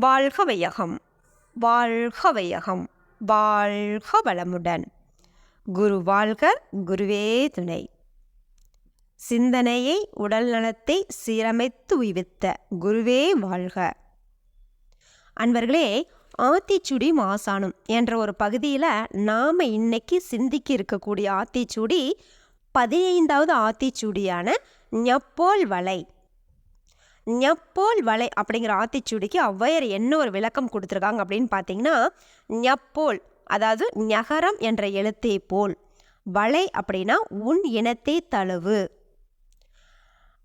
வாழ்க வையகம் வாழ்க வையகம் வாழ்க வளமுடன் குரு வாழ்க குருவே துணை. சிந்தனையை உடல் நலத்தை சீரமைத்து உய்வித்த குருவே வாழ்க. அன்பர்களே ஆத்திச்சுடி மாசானம் என்ற ஒரு பகுதியில் நாம் இன்னைக்கு சிந்திக்க இருக்கக்கூடிய ஆத்திச்சுடி பதினைந்தாவது ஆத்திச்சுடியான ஞப்போல் வலை. ஞப்போல் வலை அப்படிங்கிற ஆத்திச்சூடிக்கு ஔவையார் என்ன ஒரு விளக்கம் கொடுத்துருக்காங்க அப்படின்னு பார்த்தீங்கன்னா ஞப்போல் அதாவது ஞகரம் என்ற எழுத்தே போல். வலை அப்படின்னா உன் இனத்தை தழுவு.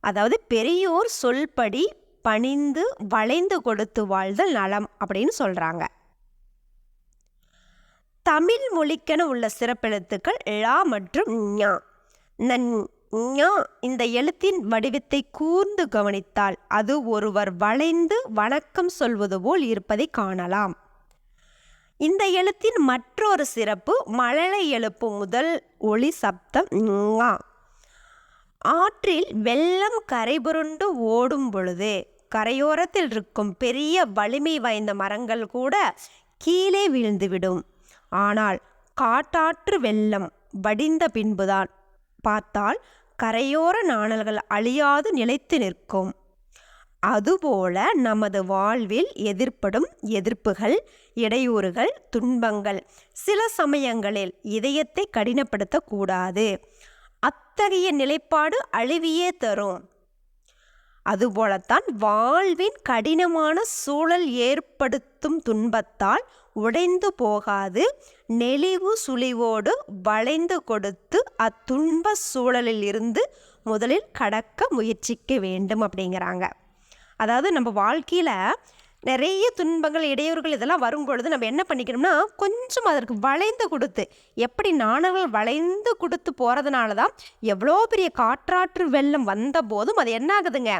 அதாவது பெரியோர் சொல்படி பணிந்து வளைந்து கொடுத்து வாழ்தல் நலம் அப்படின்னு சொல்கிறாங்க தமிழ் மொழிக்கென உள்ள சிறப்பெழுத்துக்கள் ழா மற்றும் ஞா. இந்த ஞா இந்த எழுத்தின் வடிவத்தை கூர்ந்து கவனித்தால் அது ஒருவர் வளைந்து வணக்கம் சொல்வது போல் இருப்பதை காணலாம். இந்த எழுத்தின் மற்றொரு சிறப்பு மழலை எழுப்பு முதல் ஒளி சப்தம் ஞா. ஆற்றில் வெள்ளம் கரைபுருண்டு ஓடும் பொழுது கரையோரத்தில் இருக்கும் பெரிய வலிமை வாய்ந்த மரங்கள் கூட கீழே வீழ்ந்துவிடும். ஆனால் காட்டாற்று வெள்ளம் வடிந்த பின்புதான். பார்த்தால் கரையோர நாணல்கள் அழியாது நிலைத்து நிற்கும். அதுபோல நமது வாழ்வில் எதிர்ப்படும் எதிர்ப்புகள் இடையூறுகள் துன்பங்கள் சில சமயங்களில் இதயத்தை கடினப்படுத்தக்கூடாது அத்தகைய நிலைப்பாடு அழிவியே தரும். அதுபோலத்தான் வாழ்வின் கடினமான சூழல் ஏற்படுத்தும் துன்பத்தால் உடைந்து போகாது. நெளிவு சுழிவோடு வளைந்து கொடுத்து அத்துன்ப சூழலில் இருந்து முதலில் கடக்க முயற்சிக்க வேண்டும் அப்படிங்கிறாங்க. அதாவது நம்ம வாழ்க்கையில் நிறைய துன்பங்கள் இடையூறுகள் இதெல்லாம் வரும் பொழுது நம்ம என்ன பண்ணிக்கணும்னா கொஞ்சம் அதற்கு வளைந்து கொடுத்து எப்படி நாணல்கள் வளைந்து கொடுத்து போகிறதுனால தான் எவ்வளோ பெரிய காற்றாற்று வெள்ளம் வந்த போதும் அது என்ன ஆகுதுங்க?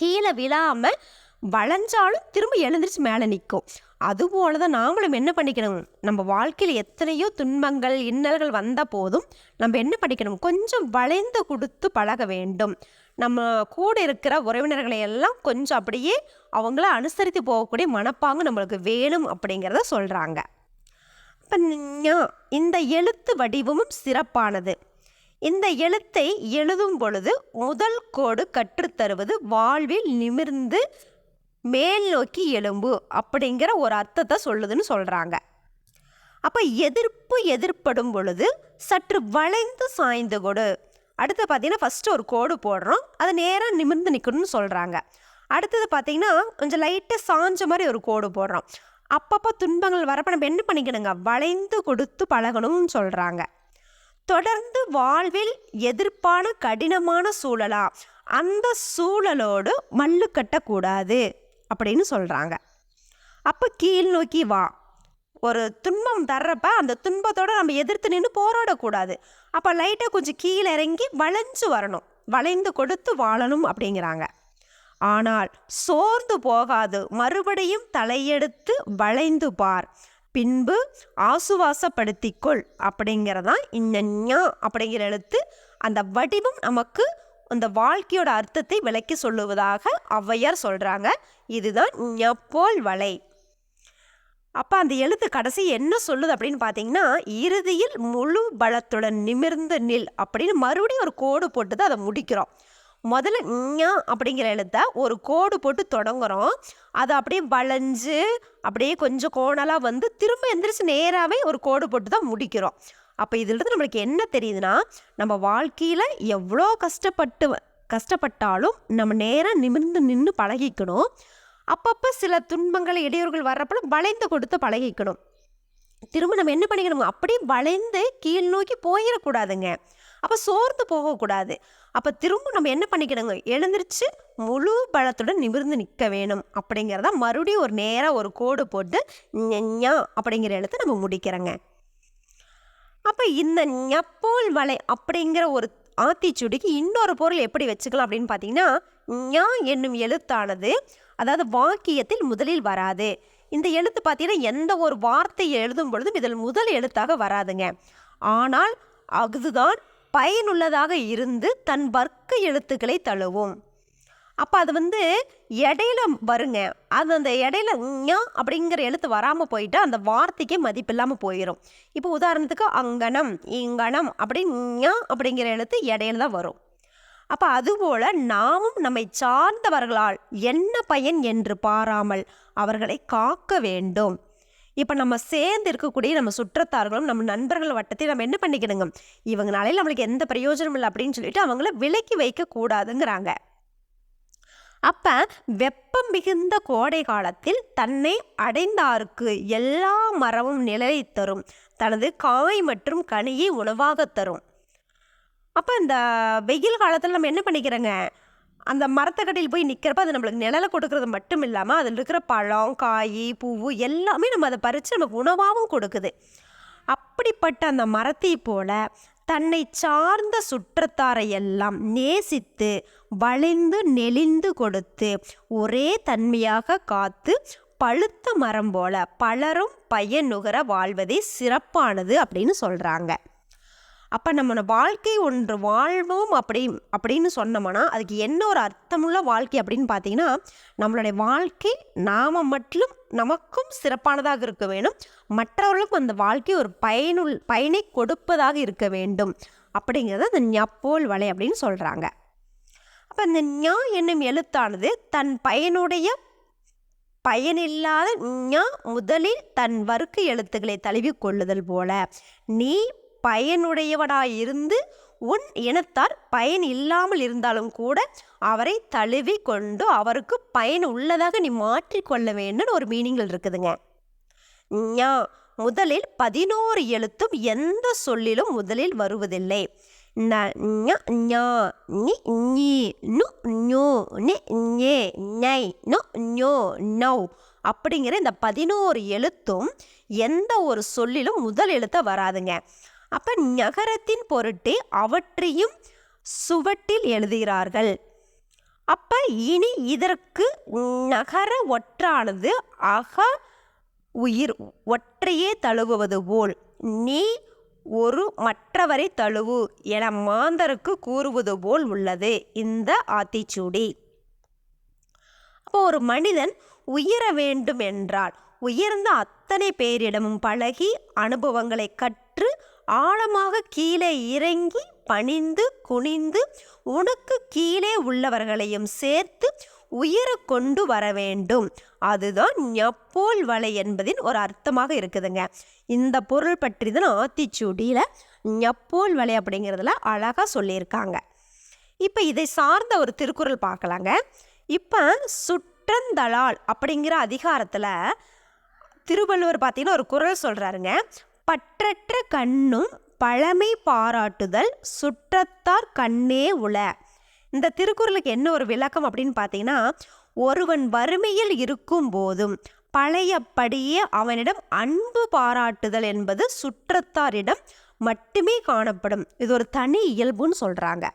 கீழே விழாமல் வளைஞ்சாலும் திரும்ப எழுந்திரிச்சு மேலே நிற்கும். அதுபோல தான் நாமளும் என்ன பண்ணிக்கணும்? நம்ம வாழ்க்கையில் எத்தனையோ துன்பங்கள் இன்னல்கள் வந்த போதும் நம்ம என்ன பண்ணிக்கணும்? கொஞ்சம் வளைந்து கொடுத்து பழக வேண்டும். நம்ம கூட இருக்கிற உறவினர்களை எல்லாம் கொஞ்சம் அப்படியே அவங்கள அனுசரித்து போகக்கூடிய மனப்பாங்கு நம்மளுக்கு வேணும் அப்படிங்கிறத சொல்கிறாங்க இப்போ இந்த எழுத்து வடிவமும் சிறப்பானது. இந்த எழுத்தை எழுதும் பொழுது முதல் கோடு கற்றுத்தருவது வாழ்வில் நிமிர்ந்து மேல் நோக்கி எலும்பு அப்படிங்கிற ஒரு அர்த்தத்தை சொல்லுதுன்னு சொல்கிறாங்க அப்போ எதிர்ப்பு எதிர்ப்படும் பொழுது சற்று வளைந்து சாய்ந்து கொடு. அடுத்து பார்த்தீங்கன்னா ஃபஸ்ட்டு ஒரு கோடு போடுறோம். அது நேராக நிமிர்ந்து நிற்கணும்னு சொல்கிறாங்க அடுத்தது பார்த்தீங்கன்னா கொஞ்சம் லைட்டாக சாஞ்ச மாதிரி ஒரு கோடு போடுறோம். அப்பப்போ துன்பங்கள் வரப்போ நம்ம என்ன பண்ணிக்கணுங்க? வளைந்து கொடுத்து பழகணும்னு சொல்கிறாங்க தொடர்ந்து வாழ்வில் எதிர்ப்பான கடினமான சூழலா? அந்த சூழலோடு மல்லு கட்டக்கூடாது அப்படின்னு சொல்கிறாங்க அப்போ கீழ் நோக்கி வா. ஒரு துன்பம் தர்றப்ப அந்த துன்பத்தோடு நம்ம எதிர்த்து நின்று போராடக்கூடாது. அப்போ லைட்டாக கொஞ்சம் கீழே இறங்கி வளைஞ்சு வரணும். வளைந்து கொடுத்து வாழணும் அப்படிங்கிறாங்க. ஆனால் சோர்ந்து போகாது. மறுபடியும் தலையெடுத்து வளைந்து பார். பின்பு ஆசுவாசப்படுத்திக்கொள் அப்படிங்கிறதான் இந்த ஞா அப்படிங்கிற எழுத்து. அந்த வடிவம் நமக்கு அந்த வாழ்க்கையோட அர்த்தத்தை விளக்கி சொல்லுவதாக ஔவையார் சொல்கிறாங்க இதுதான் ஞப்போல் வலை. அப்போ அந்த எழுத்து கடைசி என்ன சொல்லுது அப்படின்னு பார்த்தீங்கன்னா இறுதியில் முழு பலத்துடன் நிமிர்ந்து நில் அப்படின்னு மறுபடியும் ஒரு கோடு போட்டு தான் அதை முடிக்கிறோம். முதல்ல ஞா அப்படிங்கிற எழுத்தை ஒரு கோடு போட்டு தொடங்குறோம். அது அப்படியே வளைஞ்சு அப்படியே கொஞ்சம் கோணலாக வந்து திரும்ப எந்திரிச்சு நேராகவே ஒரு கோடு போட்டு தான் முடிக்கிறோம். அப்போ இதிலிருந்து நம்மளுக்கு என்ன தெரியுதுன்னா நம்ம வாழ்க்கையில் எவ்வளோ கஷ்டப்பட்டு கஷ்டப்பட்டாலும் நம்ம நேராக நிமிர்ந்து நின்று பழகிக்கணும். அப்பப்போ சில துன்பங்கள் இடையூறுகள் வர்றப்போ வளைந்து கொடுத்து பழகிக்கணும். திரும்ப நம்ம என்ன பண்ணிக்கணும் அப்படியே வளைந்து கீழ் நோக்கி போயிடக்கூடாதுங்க. அப்போ சோர்ந்து போகக்கூடாது. அப்போ திரும்ப நம்ம என்ன பண்ணிக்கணுங்க? எழுந்திரிச்சு முழு பலத்துடன் நிமிர்ந்து நிற்க வேணும். அப்படிங்கிறத மறுபடியும் ஒரு நேராக ஒரு கோடு போட்டு ஞா அப்படிங்கிற எழுத்து நம்ம முடிக்கிறோங்க. அப்போ இந்த ஞப்போல் வலை அப்படிங்கிற ஒரு ஆத்திச்சுடிக்கு இன்னொரு பொருள் எப்படி வச்சுக்கலாம் அப்படின்னு பார்த்தீங்கன்னா ஞா என்னும் எழுத்தானது அதாவது வாக்கியத்தில் முதலில் வராது. இந்த எழுத்து பார்த்தீங்கன்னா எந்த ஒரு வார்த்தையை எழுதும் பொழுதும் இதில் முதல் எழுத்தாக வராதுங்க. ஆனால் அதுதான் பயனுள்ளதாக இருந்து தன் வர்க்க எழுத்துக்களை தழுவும். அப்போ அது வந்து இடையில வருங்க. அது அந்த இடையில ஞா அப்படிங்கிற எழுத்து வராமல் போயிட்டு அந்த வார்த்தைக்கே மதிப்பு இல்லாமல் போயிடும் இப்போ உதாரணத்துக்கு அங்கனம் இங்கனம் அப்படின்னு ஞா அப்படிங்கிற எழுத்து இடையில தான் வரும். அப்போ அதுபோல நாமும் நம்மை சார்ந்தவர்களால் என்ன பயன் என்று பாராமல் அவர்களை காக்க வேண்டும். இப்போ நம்ம சேர்ந்து இருக்கக்கூடிய நம்ம சுற்றத்தார்களும் நம்ம நண்பர்கள் வட்டத்தை நம்ம என்ன பண்ணிக்கணுங்க? இவங்களாலே நம்மளுக்கு எந்த பிரயோஜனம் இல்லை அப்படின்னு சொல்லிட்டு அவங்கள விலக்கி வைக்கக்கூடாதுங்கிறாங்க. அப்போ வெப்பம் மிகுந்த கோடை காலத்தில் தன்னை அடைந்தாருக்கு எல்லா மரமும் நிழலை தரும். தனது காய் மற்றும் கனியை உணவாக தரும். அப்போ இந்த வெயில் காலத்தில் நம்ம என்ன பண்ணிக்கிறோங்க? அந்த மரத்தக்கடையில் போய் நிற்கிறப்ப அது நம்மளுக்கு நிழலை கொடுக்கறது மட்டும் இல்லாமல் அதில் இருக்கிற பழம் காய் பூவு எல்லாமே நம்ம அதை பறித்து நமக்கு உணவாகவும் கொடுக்குது. அப்படிப்பட்ட அந்த மரத்தை போல தன்னை சார்ந்த சுற்றத்தாரை எல்லாம் நேசித்து வளைந்து நெளிந்து கொடுத்து ஒரே தன்மையாக காத்து பழுத்த மரம் போல பலரும் பயனுகர வாழ்வதே சிறப்பானது அப்படின்னு சொல்கிறாங்க அப்போ நம்ம வாழ்க்கை ஒன்று வாழ்வோம் அப்படி அப்படின்னு சொன்னோம்னா அதுக்கு என்ன ஒரு அர்த்தமுள்ள வாழ்க்கை அப்படின்னு பார்த்தீங்கன்னா நம்மளுடைய வாழ்க்கை நாம் மட்டும் நமக்கும் சிறப்பானதாக இருக்க வேண்டும். மற்றவர்களுக்கும் அந்த வாழ்க்கை ஒரு பயனுள் பயனை கொடுப்பதாக இருக்க வேண்டும். அப்படிங்கிறது அந்த ஞப்போல் வலை அப்படின்னு சொல்கிறாங்க அப்போ இந்த ஞா என்னும் எழுத்தானது தன் பயனுடைய பயனில்லாத ஞா முதலில் தன் வறுக்கு எழுத்துக்களை தழுவி கொள்ளுதல் போல. நீ பயனுடையவனாயிருந்து உன் இனத்தார் பயன் இல்லாமல் இருந்தாலும் கூட அவரை தழுவி கொண்டு அவருக்கு பயன் உள்ளதாக நீ மாற்றிக்கொள்ள வேண்டும் ஒரு மீனிங்கில் இருக்குதுங்க. ஞா முதலில் பதினோரு எழுத்தும் எந்த சொல்லிலும் முதலில் வருவதில்லை. ந ஞா நி ஞி நு ஞோ நி ஞே நு ஞோ நௌ அப்படிங்கிற இந்த பதினோரு எழுத்தும் எந்த ஒரு சொல்லிலும் முதல் எழுத்த வராதுங்க. அப்போ நகரத்தின் பொருட்டே அவற்றையும் சுவட்டில் எழுதுகிறார்கள். அப்போ இனி இதற்கு நகர ஒற்றானது அக உயிர் ஒற்றையே தழுவுவது போல். நீ ஒரு மற்றவரை தழுவு என மாந்தருக்கு கூறுவது போல் உள்ளது இந்த ஆத்திச்சூடி. அப்போ ஒரு மனிதன் உயர வேண்டும் என்றால் உயர்ந்த அத்தனை பேரிடமும் பழகி அனுபவங்களை கற்று ஆழமாக கீழே இறங்கி பணிந்து குனிந்து உனக்கு கீழே உள்ளவர்களையும் சேர்த்து உயர கொண்டு வர வேண்டும். அதுதான் ஞப்போல் வலை என்பதின் ஒரு அர்த்தமாக இருக்குதுங்க. இந்த பொருள் பற்றி தான் ஆத்திச்சூடியில் ஞப்போல் வலை அப்படிங்கிறதுல அழகாக சொல்லியிருக்காங்க. இப்போ இதை சார்ந்த ஒரு திருக்குறள் பார்க்கலாங்க. இப்போ சுற்றந்தளால் அப்படிங்கிற அதிகாரத்தில் திருவள்ளுவர் பார்த்தீங்கன்னா ஒரு குரல் சொல்கிறாருங்க பற்றற்ற கண்ணும் பழமை பாராட்டுதல் சுற்றத்தார் கண்ணே உள. இந்த திருக்குறளுக்கு என்ன ஒரு விளக்கம் அப்படின்னு பார்த்தீங்கன்னா ஒருவன் வறுமையில் இருக்கும் போதும் பழையபடியே அவனிடம் அன்பு பாராட்டுதல் என்பது சுற்றத்தாரிடம் மட்டுமே காணப்படும். இது ஒரு தனி இயல்புன்னு சொல்கிறாங்க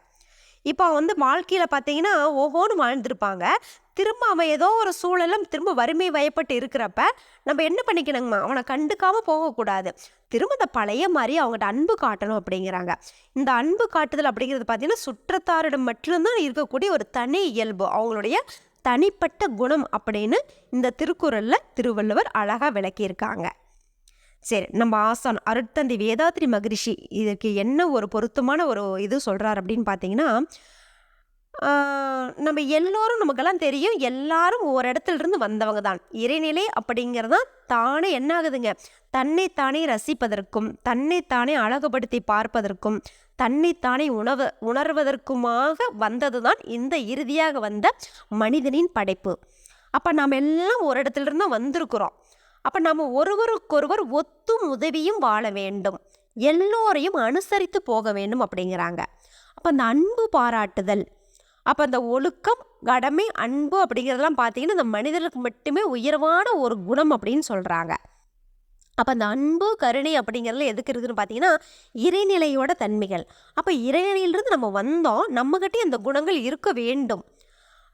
இப்போ வந்து வாழ்க்கையில் பார்த்தீங்கன்னா ஓஹோன்னு வாழ்ந்துருப்பாங்க. திரும்ப அவன் ஏதோ ஒரு சூழலும் திரும்ப வறுமை வயப்பட்டு இருக்கிறப்ப நம்ம என்ன பண்ணிக்கணுங்கம்மா? அவனை கண்டுக்காமல் போகக்கூடாது. திரும்ப அந்த பழைய மாதிரி அவங்ககிட்ட அன்பு காட்டணும் அப்படிங்கிறாங்க. இந்த அன்பு காட்டுதல் அப்படிங்கிறது பார்த்தீங்கன்னா சுற்றத்தாரிடம் மட்டும்தான் இருக்கக்கூடிய ஒரு தனி இயல்பு. அவங்களுடைய தனிப்பட்ட குணம் அப்படின்னு இந்த திருக்குறளில் திருவள்ளுவர் அழகாக விளக்கியிருக்காங்க. சரி நம்ம ஆசான் அருட்தந்தை வேதாத்ரி மகரிஷி இதற்கு என்ன ஒரு பொருத்தமான ஒரு இது சொல்கிறார் அப்படின்னு பார்த்தீங்கன்னா நம்ம எல்லோரும் நமக்கெல்லாம் தெரியும் எல்லாரும் ஒரு இடத்துல இருந்து வந்தவங்க தான். இறைநிலை அப்படிங்கிறது தான் தானே என்ன ஆகுதுங்க தன்னைத்தானே ரசிப்பதற்கும் தன்னைத்தானே அழகுபடுத்தி பார்ப்பதற்கும் தன்னைத்தானே உணவு உணர்வதற்குமாக வந்தது தான் இந்த இறுதியாக வந்த மனிதனின் படைப்பு. அப்போ நாம் எல்லாம் ஒரு இடத்துல இருந்து வந்திருக்கிறோம். அப்போ நம்ம ஒருவருக்கொருவர் ஒத்தும் உதவியும் வாழ வேண்டும். எல்லோரையும் அனுசரித்து போக வேண்டும் அப்படிங்கிறாங்க. அப்போ அந்த அன்பு பாராட்டுதல் அப்போ அந்த ஒழுக்கம் கடமை அன்பு அப்படிங்கிறதெல்லாம் பார்த்தீங்கன்னா இந்த மனிதர்களுக்கு மட்டுமே உயர்வான ஒரு குணம் அப்படின்னு சொல்கிறாங்க அப்போ அந்த அன்பு கருணை அப்படிங்கிறதுல எதுக்கு இருக்குதுன்னு பார்த்தீங்கன்னா இறைநிலையோட தன்மைகள். அப்போ இறைநிலையிலிருந்து நம்ம வந்தோம் நம்மகிட்டே அந்த குணங்கள் இருக்க வேண்டும்.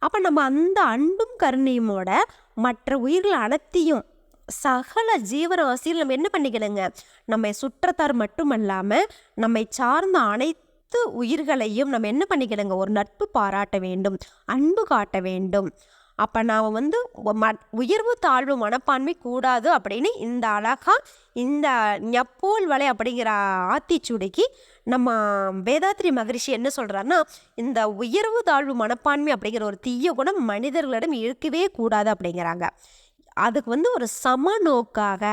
அப்போ நம்ம அந்த அன்பும் கருணையுமோட மற்ற உயிர்கள் அனைத்தையும் சகல ஜீவராசியில் நம்ம என்ன பண்ணிக்கணுங்க? நம்மை சுற்றத்தார் மட்டுமல்லாமல் நம்மை சார்ந்த அனைத்து அனைத்து உயிர்களையும் நம்ம என்ன பண்ணிக்கணுங்க? ஒரு நட்பு பாராட்ட வேண்டும் அன்பு காட்ட வேண்டும். அப்போ நாம் வந்து ம- உயர்வு தாழ்வு மனப்பான்மை கூடாது அப்படின்னு இந்த அழகாக இந்த ஞப்போல் வலை அப்படிங்கிற ஆத்திச்சூடிக்கு நம்ம வேதாத்ரி மகரிஷி என்ன சொல்கிறாருன்னா இந்த உயர்வு தாழ்வு மனப்பான்மை அப்படிங்கிற ஒரு தீய குணம் மனிதர்களிடம் இருக்கவே கூடாது அப்படிங்கிறாங்க. அதுக்கு வந்து ஒரு சமநோக்காக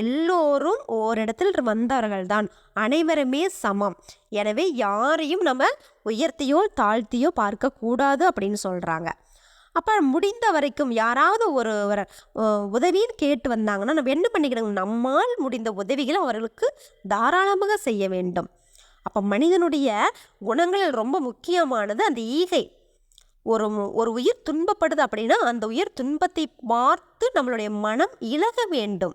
எல்லோரும் ஓரிடத்தில் வந்தவர்கள் தான் அனைவருமே சமம். எனவே யாரையும் நம்ம உயர்த்தியோ தாழ்த்தியோ பார்க்கக்கூடாது அப்படின்னு சொல்கிறாங்க அப்போ முடிந்த வரைக்கும் யாராவது ஒரு ஒரு, உதவின்னு கேட்டு வந்தாங்கன்னா நம்ம என்ன பண்ணிக்கணும்? நம்மால் முடிந்த உதவிகளை அவர்களுக்கு தாராளமாக செய்ய வேண்டும். அப்போ மனிதனுடைய குணங்களில் ரொம்ப முக்கியமானது அந்த ஈகை. ஒரு ஒரு உயிர் துன்பப்படுது அப்படின்னா அந்த உயிர் துன்பத்தை பார்த்து நம்மளுடைய மனம் இழக வேண்டும்.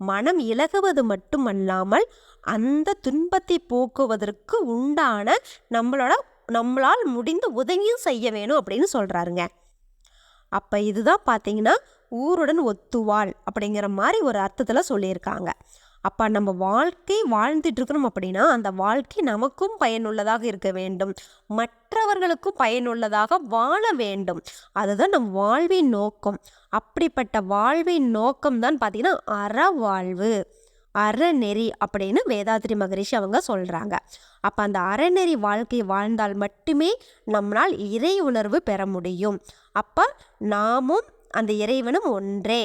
மனம் இலகுவது மட்டுமல்லாமல் அந்த துன்பத்தை போக்குவதற்கு உண்டான நம்மளோட நம்மளால் முடிந்த உதவியும் செய்ய வேணும் அப்படின்னு சொல்கிறாருங்க அப்போ இதுதான் பார்த்தீங்கன்னா ஊருடன் ஒத்துவாள் அப்படிங்கிற மாதிரி ஒரு அர்த்தத்தில் சொல்லியிருக்காங்க. அப்போ நம்ம வாழ்க்கை வாழ்ந்துட்டுருக்கணும் அப்படின்னா அந்த வாழ்க்கை நமக்கும் பயனுள்ளதாக இருக்க வேண்டும். மற்றவர்களுக்கும் பயனுள்ளதாக வாழ வேண்டும். அதுதான் நம் வாழ்வின் நோக்கம். அப்படிப்பட்ட வாழ்வின் நோக்கம் தான் பார்த்திங்கன்னா அறவாழ்வு. அறநெறி அப்படின்னு வேதாத்ரி மகரிஷி அவங்க சொல்கிறாங்க அப்போ அந்த அறநெறி வாழ்க்கை வாழ்ந்தால் மட்டுமே நம்மளால் இறை உணர்வு பெற முடியும். அப்போ நாமும் அந்த இறைவனும் ஒன்றே.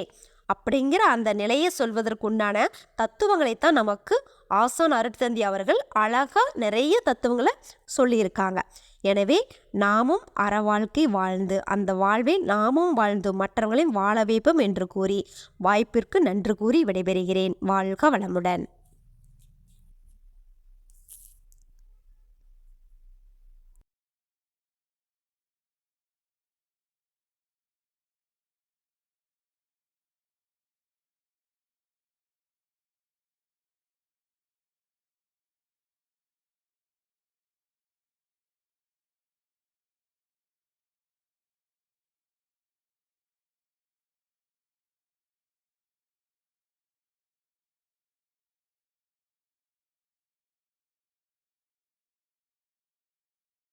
அப்படிங்கிற அந்த நிலையை சொல்வதற்குண்டான தத்துவங்களைத்தான் நமக்கு ஆசான் அருட்தந்தி அவர்கள் அழகாக நிறைய தத்துவங்களை சொல்லியிருக்காங்க. எனவே நாமும் அற வாழ்க்கை வாழ்ந்து அந்த வாழ்வை நாமும் வாழ்ந்து மற்றவங்களையும் வாழ வைப்போம் என்று கூறி வாய்ப்பிற்கு நன்று கூறி விடைபெறுகிறேன். வாழ்க வளமுடன்.